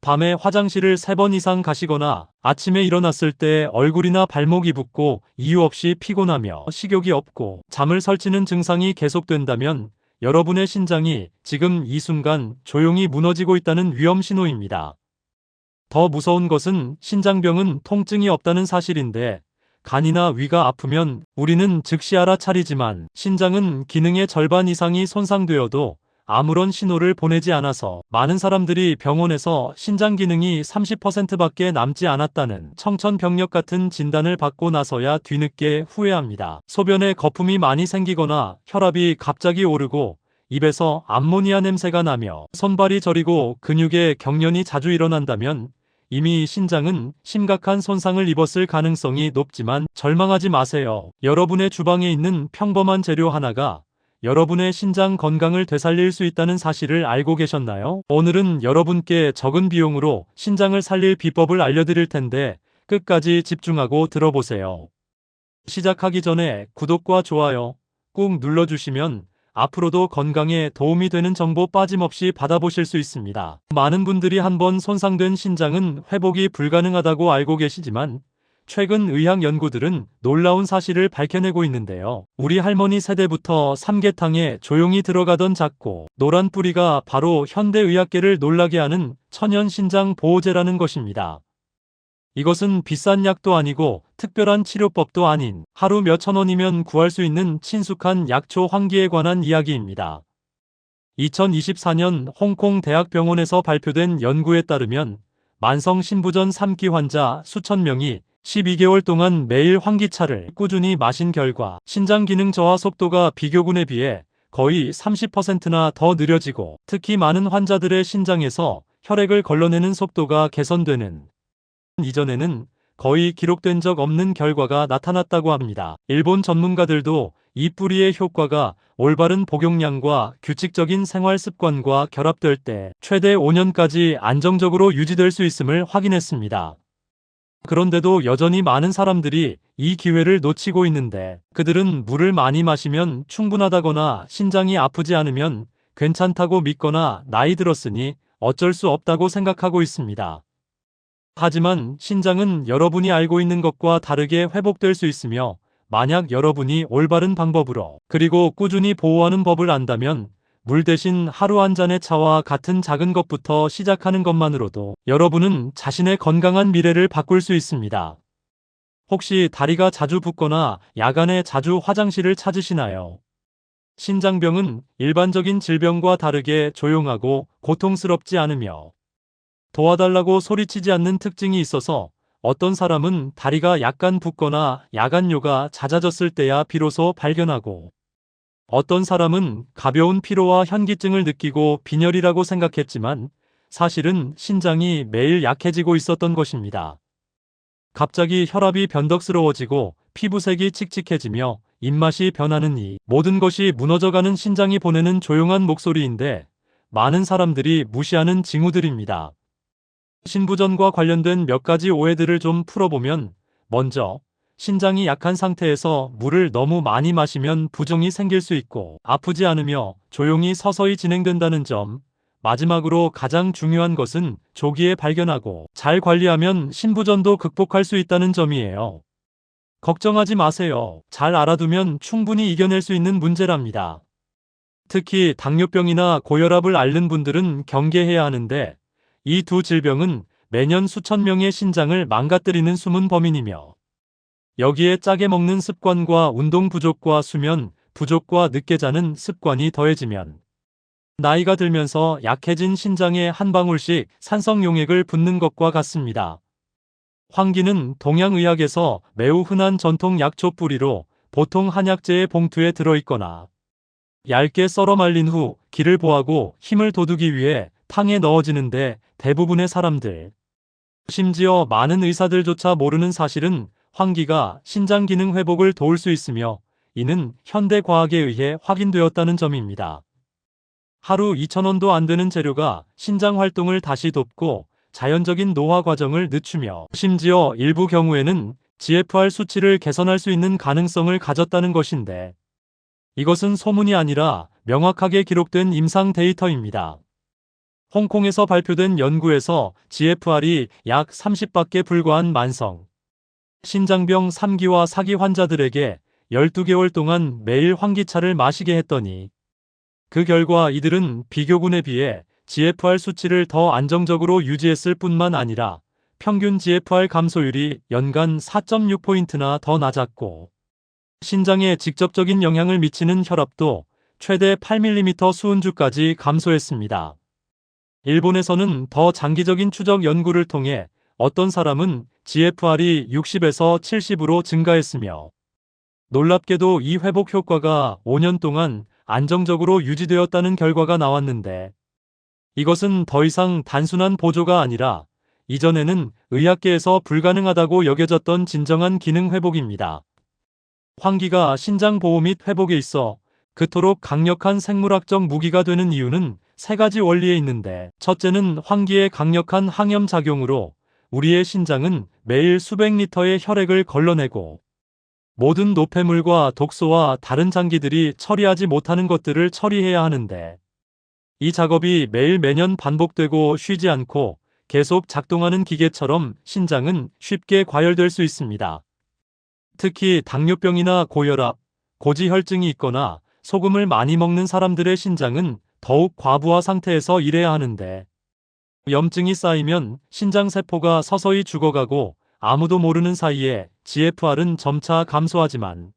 밤에 화장실을 세번 이상 가시거나 아침에 일어났을 때 얼굴이나 발목이 붓고 이유 없이 피곤하며 식욕이 없고 잠을 설치는 증상이 계속된다면 여러분의 신장이 지금 이 순간 조용히 무너지고 있다는 위험 신호입니다. 더 무서운 것은 신장병은 통증이 없다는 사실인데 간이나 위가 아프면 우리는 즉시 알아차리지만 신장은 기능의 절반 이상이 손상되어도 아무런 신호를 보내지 않아서 많은 사람들이 병원에서 신장 기능이 30%밖에 남지 않았다는 청천벽력 같은 진단을 받고 나서야 뒤늦게 후회합니다. 소변에 거품이 많이 생기거나 혈압이 갑자기 오르고 입에서 암모니아 냄새가 나며 손발이 저리고 근육에 경련이 자주 일어난다면 이미 신장은 심각한 손상을 입었을 가능성이 높지만 절망하지 마세요. 여러분의 주방에 있는 평범한 재료 하나가 여러분의 신장 건강을 되살릴 수 있다는 사실을 알고 계셨나요? 오늘은 여러분께 적은 비용으로 신장을 살릴 비법을 알려드릴 텐데 끝까지 집중하고 들어보세요. 시작하기 전에 구독과 좋아요 꾹 눌러주시면 앞으로도 건강에 도움이 되는 정보 빠짐없이 받아보실 수 있습니다. 많은 분들이 한번 손상된 신장은 회복이 불가능하다고 알고 계시지만 최근 의학 연구들은 놀라운 사실을 밝혀내고 있는데요. 우리 할머니 세대부터 삼계탕에 조용히 들어가던 작고 노란 뿌리가 바로 현대 의학계를 놀라게 하는 천연 신장 보호제라는 것입니다. 이것은 비싼 약도 아니고 특별한 치료법도 아닌 하루 몇천 원이면 구할 수 있는 친숙한 약초 환기에 관한 이야기입니다. 2024년 홍콩 대학병원에서 발표된 연구에 따르면 만성 신부전 3기 환자 수천 명이 12개월 동안 매일 환기차를 꾸준히 마신 결과 신장 기능 저하 속도가 비교군에 비해 거의 30%나 더 느려지고 특히 많은 환자들의 신장에서 혈액을 걸러내는 속도가 개선되는 이전에는 거의 기록된 적 없는 결과가 나타났다고 합니다. 일본 전문가들도 이 뿌리의 효과가 올바른 복용량과 규칙적인 생활 습관과 결합될 때 최대 5년까지 안정적으로 유지될 수 있음을 확인했습니다. 그런데도 여전히 많은 사람들이 이 기회를 놓치고 있는데 그들은 물을 많이 마시면 충분하다거나 신장이 아프지 않으면 괜찮다고 믿거나 나이 들었으니 어쩔 수 없다고 생각하고 있습니다. 하지만 신장은 여러분이 알고 있는 것과 다르게 회복될 수 있으며 만약 여러분이 올바른 방법으로 그리고 꾸준히 보호하는 법을 안다면 물 대신 하루 한 잔의 차와 같은 작은 것부터 시작하는 것만으로도 여러분은 자신의 건강한 미래를 바꿀 수 있습니다. 혹시 다리가 자주 붓거나 야간에 자주 화장실을 찾으시나요? 신장병은 일반적인 질병과 다르게 조용하고 고통스럽지 않으며 도와달라고 소리치지 않는 특징이 있어서 어떤 사람은 다리가 약간 붓거나 야간 요가 잦아졌을 때야 비로소 발견하고 어떤 사람은 가벼운 피로와 현기증을 느끼고 빈혈이라고 생각했지만 사실은 신장이 매일 약해지고 있었던 것입니다. 갑자기 혈압이 변덕스러워지고 피부색이 칙칙해지며 입맛이 변하는 이 모든 것이 무너져가는 신장이 보내는 조용한 목소리인데 많은 사람들이 무시하는 징후들입니다. 신부전과 관련된 몇 가지 오해들을 좀 풀어보면 먼저 신장이 약한 상태에서 물을 너무 많이 마시면 부종이 생길 수 있고 아프지 않으며 조용히 서서히 진행된다는 점 마지막으로 가장 중요한 것은 조기에 발견하고 잘 관리하면 신부전도 극복할 수 있다는 점이에요. 걱정하지 마세요. 잘 알아두면 충분히 이겨낼 수 있는 문제랍니다. 특히 당뇨병이나 고혈압을 앓는 분들은 경계해야 하는데 이 두 질병은 매년 수천 명의 신장을 망가뜨리는 숨은 범인이며 여기에 짜게 먹는 습관과 운동 부족과 수면 부족과 늦게 자는 습관이 더해지면 나이가 들면서 약해진 신장에 한 방울씩 산성 용액을 붓는 것과 같습니다. 황기는 동양의학에서 매우 흔한 전통 약초 뿌리로 보통 한약재의 봉투에 들어있거나 얇게 썰어 말린 후 기를 보하고 힘을 돋우기 위해 탕에 넣어지는데 대부분의 사람들, 심지어 많은 의사들조차 모르는 사실은 황기가 신장 기능 회복을 도울 수 있으며 이는 현대 과학에 의해 확인되었다는 점입니다. 하루 2,000원도 안 되는 재료가 신장 활동을 다시 돕고 자연적인 노화 과정을 늦추며 심지어 일부 경우에는 GFR 수치를 개선할 수 있는 가능성을 가졌다는 것인데 이것은 소문이 아니라 명확하게 기록된 임상 데이터입니다. 홍콩에서 발표된 연구에서 GFR이 약 30밖에 불과한 만성 신장병 3기와 4기 환자들에게 12개월 동안 매일 환기차를 마시게 했더니 그 결과 이들은 비교군에 비해 GFR 수치를 더 안정적으로 유지했을 뿐만 아니라 평균 GFR 감소율이 연간 4.6포인트나 더 낮았고 신장에 직접적인 영향을 미치는 혈압도 최대 8mm 수은주까지 감소했습니다. 일본에서는 더 장기적인 추적 연구를 통해 어떤 사람은 GFR이 60에서 70으로 증가했으며 놀랍게도 이 회복 효과가 5년 동안 안정적으로 유지되었다는 결과가 나왔는데 이것은 더 이상 단순한 보조가 아니라 이전에는 의학계에서 불가능하다고 여겨졌던 진정한 기능 회복입니다. 환기가 신장 보호 및 회복에 있어 그토록 강력한 생물학적 무기가 되는 이유는 세 가지 원리에 있는데 첫째는 환기의 강력한 항염 작용으로 우리의 신장은 매일 수백 리터의 혈액을 걸러내고 모든 노폐물과 독소와 다른 장기들이 처리하지 못하는 것들을 처리해야 하는데 이 작업이 매일 매년 반복되고 쉬지 않고 계속 작동하는 기계처럼 신장은 쉽게 과열될 수 있습니다. 특히 당뇨병이나 고혈압, 고지혈증이 있거나 소금을 많이 먹는 사람들의 신장은 더욱 과부하 상태에서 일해야 하는데 염증이 쌓이면 신장세포가 서서히 죽어가고 아무도 모르는 사이에 GFR은 점차 감소하지만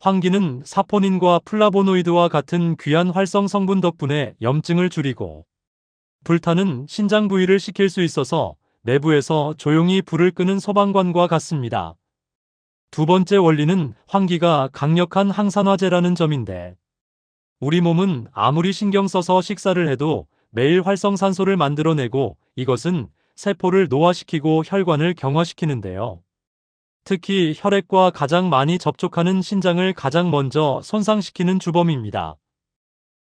환기는 사포닌과 플라보노이드와 같은 귀한 활성 성분 덕분에 염증을 줄이고 불타는 신장 부위를 식힐 수 있어서 내부에서 조용히 불을 끄는 소방관과 같습니다. 두 번째 원리는 환기가 강력한 항산화제라는 점인데 우리 몸은 아무리 신경 써서 식사를 해도 매일 활성산소를 만들어내고 이것은 세포를 노화시키고 혈관을 경화시키는데요. 특히 혈액과 가장 많이 접촉하는 신장을 가장 먼저 손상시키는 주범입니다.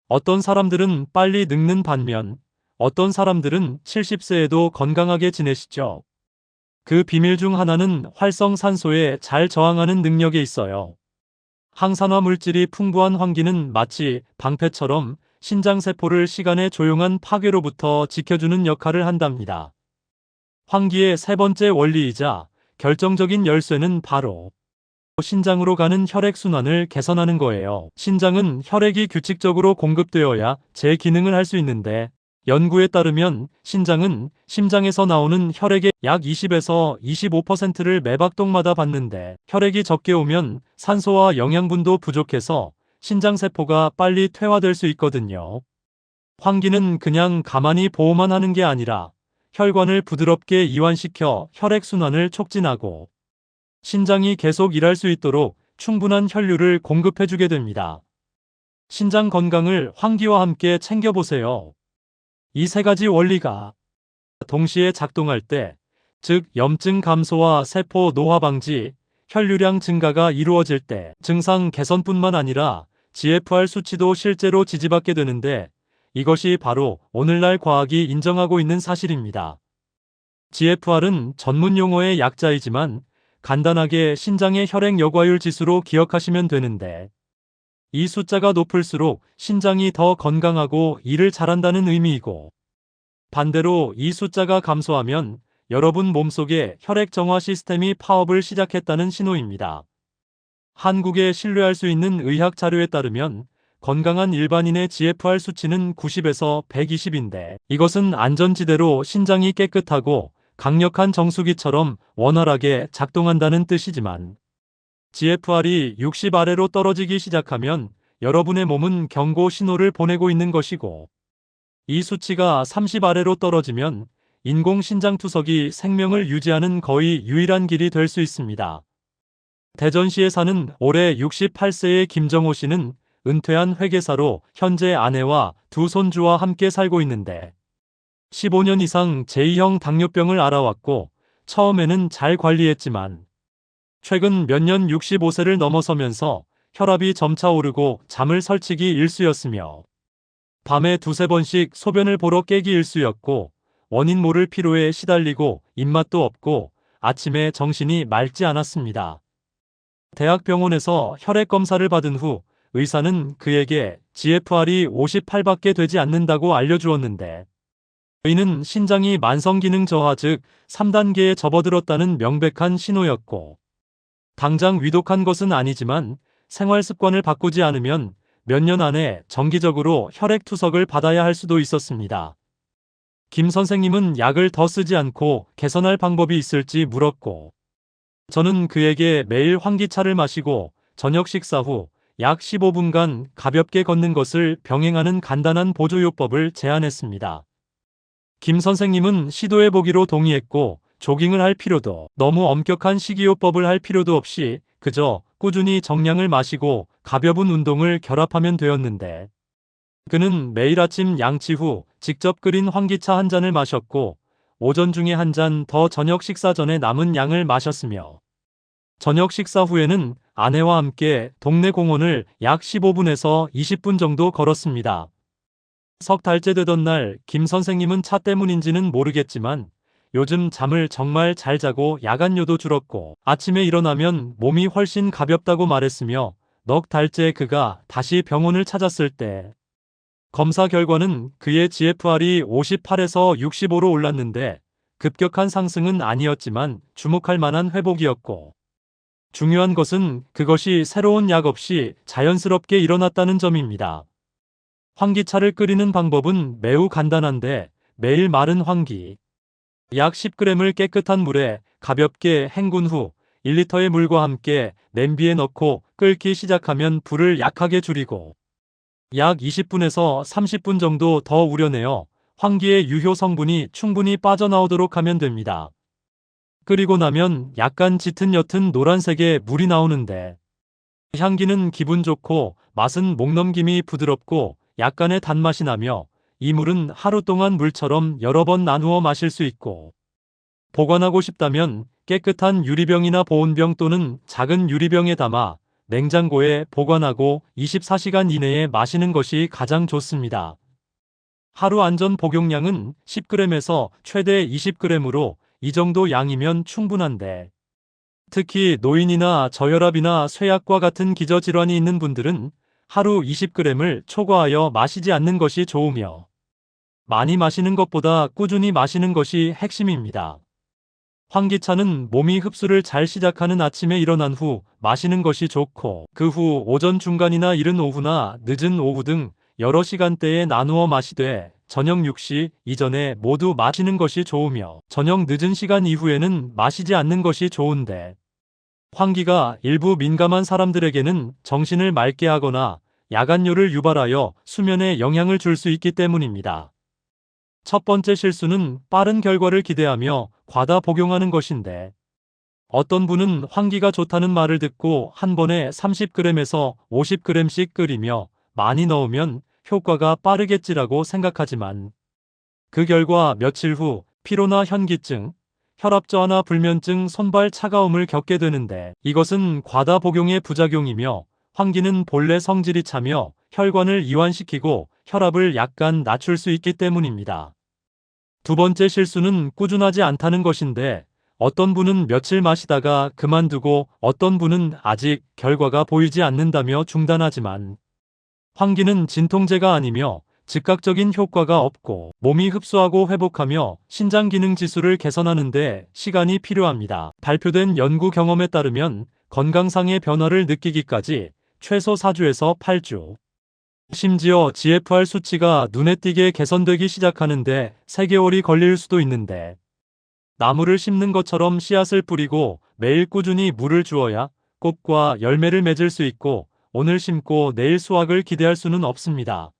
어떤 사람들은 빨리 늙는 반면 어떤 사람들은 70세에도 건강하게 지내시죠. 그 비밀 중 하나는 활성산소에 잘 저항하는 능력에 있어요. 항산화 물질이 풍부한 환기는 마치 방패처럼 신장세포를 시간의 조용한 파괴로부터 지켜주는 역할을 한답니다. 환기의 세 번째 원리이자 결정적인 열쇠는 바로 신장으로 가는 혈액순환을 개선하는 거예요. 신장은 혈액이 규칙적으로 공급되어야 제 기능을 할 수 있는데 연구에 따르면 신장은 심장에서 나오는 혈액의 약 20에서 25%를 매박동마다 받는데 혈액이 적게 오면 산소와 영양분도 부족해서 신장세포가 빨리 퇴화될 수 있거든요. 환기는 그냥 가만히 보호만 하는 게 아니라 혈관을 부드럽게 이완시켜 혈액순환을 촉진하고 신장이 계속 일할 수 있도록 충분한 혈류를 공급해주게 됩니다. 신장 건강을 환기와 함께 챙겨보세요. 이 세 가지 원리가 동시에 작동할 때, 즉 염증 감소와 세포 노화 방지, 혈류량 증가가 이루어질 때 증상 개선뿐만 아니라 GFR 수치도 실제로 지지받게 되는데 이것이 바로 오늘날 과학이 인정하고 있는 사실입니다. GFR은 전문 용어의 약자이지만 간단하게 신장의 혈액 여과율 지수로 기억하시면 되는데 이 숫자가 높을수록 신장이 더 건강하고 일을 잘한다는 의미이고 반대로 이 숫자가 감소하면 여러분 몸속에 혈액 정화 시스템이 파업을 시작했다는 신호입니다. 한국에 신뢰할 수 있는 의학 자료에 따르면 건강한 일반인의 GFR 수치는 90에서 120인데 이것은 안전지대로 신장이 깨끗하고 강력한 정수기처럼 원활하게 작동한다는 뜻이지만 GFR이 60 아래로 떨어지기 시작하면 여러분의 몸은 경고 신호를 보내고 있는 것이고 이 수치가 30 아래로 떨어지면 인공 신장 투석이 생명을 유지하는 거의 유일한 길이 될 수 있습니다. 대전시에 사는 올해 68세의 김정호 씨는 은퇴한 회계사로 현재 아내와 두 손주와 함께 살고 있는데 15년 이상 제2형 당뇨병을 알아왔고 처음에는 잘 관리했지만 최근 몇 년 65세를 넘어서면서 혈압이 점차 오르고 잠을 설치기 일수였으며 밤에 두세 번씩 소변을 보러 깨기 일수였고 원인 모를 피로에 시달리고 입맛도 없고 아침에 정신이 맑지 않았습니다. 대학병원에서 혈액 검사를 받은 후 의사는 그에게 GFR이 58밖에 되지 않는다고 알려주었는데 이는 신장이 만성기능 저하 즉 3단계에 접어들었다는 명백한 신호였고 당장 위독한 것은 아니지만 생활 습관을 바꾸지 않으면 몇 년 안에 정기적으로 혈액 투석을 받아야 할 수도 있었습니다. 김 선생님은 약을 더 쓰지 않고 개선할 방법이 있을지 물었고 저는 그에게 매일 환기차를 마시고 저녁 식사 후 약 15분간 가볍게 걷는 것을 병행하는 간단한 보조요법을 제안했습니다. 김 선생님은 시도해보기로 동의했고 조깅을 할 필요도 너무 엄격한 식이요법을 할 필요도 없이 그저 꾸준히 정량을 마시고 가벼운 운동을 결합하면 되었는데 그는 매일 아침 양치 후 직접 끓인 환기차 한 잔을 마셨고 오전 중에 한 잔 더 저녁 식사 전에 남은 양을 마셨으며 저녁 식사 후에는 아내와 함께 동네 공원을 약 15분에서 20분 정도 걸었습니다. 석 달째 되던 날 김 선생님은 차 때문인지는 모르겠지만 요즘 잠을 정말 잘 자고 야간료도 줄었고 아침에 일어나면 몸이 훨씬 가볍다고 말했으며 넉 달째 그가 다시 병원을 찾았을 때 검사 결과는 그의 GFR이 58에서 65로 올랐는데 급격한 상승은 아니었지만 주목할 만한 회복이었고 중요한 것은 그것이 새로운 약 없이 자연스럽게 일어났다는 점입니다. 환기차를 끓이는 방법은 매우 간단한데 매일 마른 환기 약 10g을 깨끗한 물에 가볍게 헹군 후 1리터의 물과 함께 냄비에 넣고 끓기 시작하면 불을 약하게 줄이고 약 20분에서 30분 정도 더 우려내어 환기의 유효 성분이 충분히 빠져나오도록 하면 됩니다. 끓이고 나면 약간 짙은 옅은 노란색의 물이 나오는데 향기는 기분 좋고 맛은 목 넘김이 부드럽고 약간의 단맛이 나며 이 물은 하루 동안 물처럼 여러 번 나누어 마실 수 있고 보관하고 싶다면 깨끗한 유리병이나 보온병 또는 작은 유리병에 담아 냉장고에 보관하고 24시간 이내에 마시는 것이 가장 좋습니다. 하루 안전 복용량은 10g에서 최대 20g으로 이 정도 양이면 충분한데 특히 노인이나 저혈압이나 쇠약과 같은 기저질환이 있는 분들은 하루 20g을 초과하여 마시지 않는 것이 좋으며 많이 마시는 것보다 꾸준히 마시는 것이 핵심입니다. 환기차는 몸이 흡수를 잘 시작하는 아침에 일어난 후 마시는 것이 좋고 그 후 오전 중간이나 이른 오후나 늦은 오후 등 여러 시간대에 나누어 마시되 저녁 6시 이전에 모두 마시는 것이 좋으며 저녁 늦은 시간 이후에는 마시지 않는 것이 좋은데 환기가 일부 민감한 사람들에게는 정신을 맑게 하거나 야간료를 유발하여 수면에 영향을 줄 수 있기 때문입니다. 첫 번째 실수는 빠른 결과를 기대하며 과다 복용하는 것인데 어떤 분은 환기가 좋다는 말을 듣고 한 번에 30g에서 50g씩 끓이며 많이 넣으면 효과가 빠르겠지라고 생각하지만 그 결과 며칠 후 피로나 현기증, 혈압 저하나 불면증, 손발 차가움을 겪게 되는데 이것은 과다 복용의 부작용이며 환기는 본래 성질이 차며 혈관을 이완시키고 혈압을 약간 낮출 수 있기 때문입니다. 두 번째 실수는 꾸준하지 않다는 것인데 어떤 분은 며칠 마시다가 그만두고 어떤 분은 아직 결과가 보이지 않는다며 중단하지만 환기는 진통제가 아니며 즉각적인 효과가 없고 몸이 흡수하고 회복하며 신장 기능 지수를 개선하는데 시간이 필요합니다. 발표된 연구 경험에 따르면 건강상의 변화를 느끼기까지 최소 4주에서 8주. 심지어 GFR 수치가 눈에 띄게 개선되기 시작하는데 3개월이 걸릴 수도 있는데 나무를 심는 것처럼 씨앗을 뿌리고 매일 꾸준히 물을 주어야 꽃과 열매를 맺을 수 있고 오늘 심고 내일 수확을 기대할 수는 없습니다.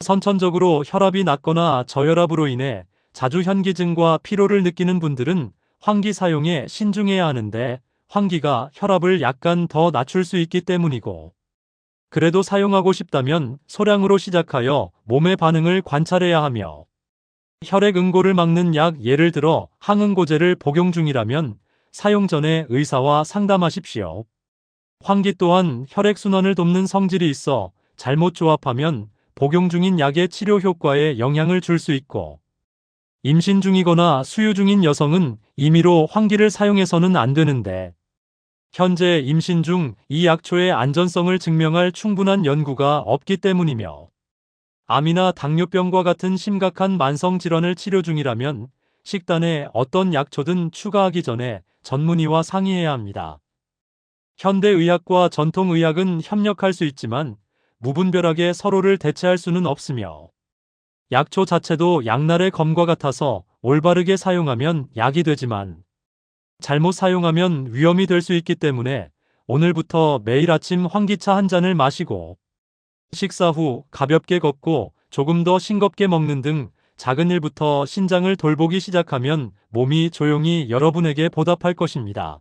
선천적으로 혈압이 낮거나 저혈압으로 인해 자주 현기증과 피로를 느끼는 분들은 환기 사용에 신중해야 하는데 환기가 혈압을 약간 더 낮출 수 있기 때문이고 그래도 사용하고 싶다면 소량으로 시작하여 몸의 반응을 관찰해야 하며 혈액 응고를 막는 약 예를 들어 항응고제를 복용 중이라면 사용 전에 의사와 상담하십시오. 환기 또한 혈액순환을 돕는 성질이 있어 잘못 조합하면 복용 중인 약의 치료 효과에 영향을 줄 수 있고 임신 중이거나 수유 중인 여성은 임의로 환기를 사용해서는 안 되는데 현재 임신 중 이 약초의 안전성을 증명할 충분한 연구가 없기 때문이며 암이나 당뇨병과 같은 심각한 만성 질환을 치료 중이라면 식단에 어떤 약초든 추가하기 전에 전문의와 상의해야 합니다. 현대의학과 전통의학은 협력할 수 있지만 무분별하게 서로를 대체할 수는 없으며 약초 자체도 양날의 검과 같아서 올바르게 사용하면 약이 되지만 잘못 사용하면 위험이 될 수 있기 때문에 오늘부터 매일 아침 환기차 한 잔을 마시고 식사 후 가볍게 걷고 조금 더 싱겁게 먹는 등 작은 일부터 신장을 돌보기 시작하면 몸이 조용히 여러분에게 보답할 것입니다.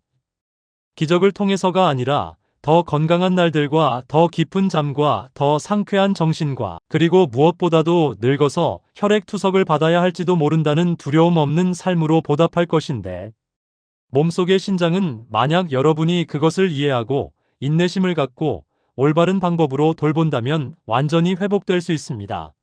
기적을 통해서가 아니라 더 건강한 날들과 더 깊은 잠과 더 상쾌한 정신과 그리고 무엇보다도 늙어서 혈액 투석을 받아야 할지도 모른다는 두려움 없는 삶으로 보답할 것인데 몸속의 신장은 만약 여러분이 그것을 이해하고 인내심을 갖고 올바른 방법으로 돌본다면 완전히 회복될 수 있습니다.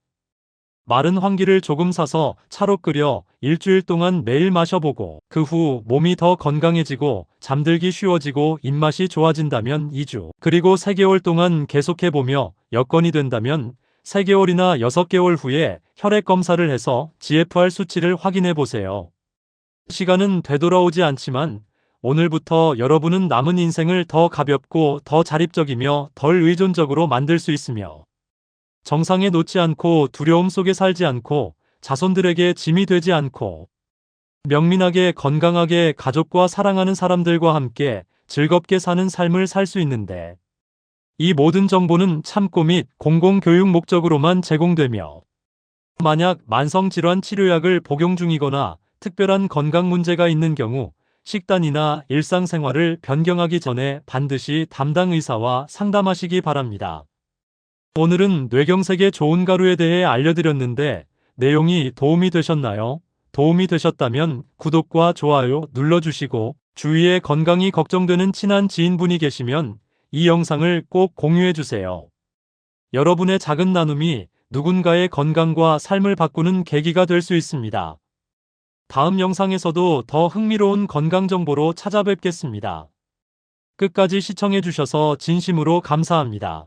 마른 황기를 조금 사서 차로 끓여 일주일 동안 매일 마셔보고 그 후 몸이 더 건강해지고 잠들기 쉬워지고 입맛이 좋아진다면 2주 그리고 3개월 동안 계속해보며 여건이 된다면 3개월이나 6개월 후에 혈액 검사를 해서 GFR 수치를 확인해 보세요. 시간은 되돌아오지 않지만 오늘부터 여러분은 남은 인생을 더 가볍고 더 자립적이며 덜 의존적으로 만들 수 있으며 정상에 놓지 않고 두려움 속에 살지 않고 자손들에게 짐이 되지 않고 명민하게 건강하게 가족과 사랑하는 사람들과 함께 즐겁게 사는 삶을 살 수 있는데 이 모든 정보는 참고 및 공공교육 목적으로만 제공되며 만약 만성질환 치료약을 복용 중이거나 특별한 건강 문제가 있는 경우 식단이나 일상생활을 변경하기 전에 반드시 담당 의사와 상담하시기 바랍니다. 오늘은 뇌경색의 좋은 가루에 대해 알려드렸는데 내용이 도움이 되셨나요? 도움이 되셨다면 구독과 좋아요 눌러주시고 주위에 건강이 걱정되는 친한 지인분이 계시면 이 영상을 꼭 공유해주세요. 여러분의 작은 나눔이 누군가의 건강과 삶을 바꾸는 계기가 될 수 있습니다. 다음 영상에서도 더 흥미로운 건강 정보로 찾아뵙겠습니다. 끝까지 시청해주셔서 진심으로 감사합니다.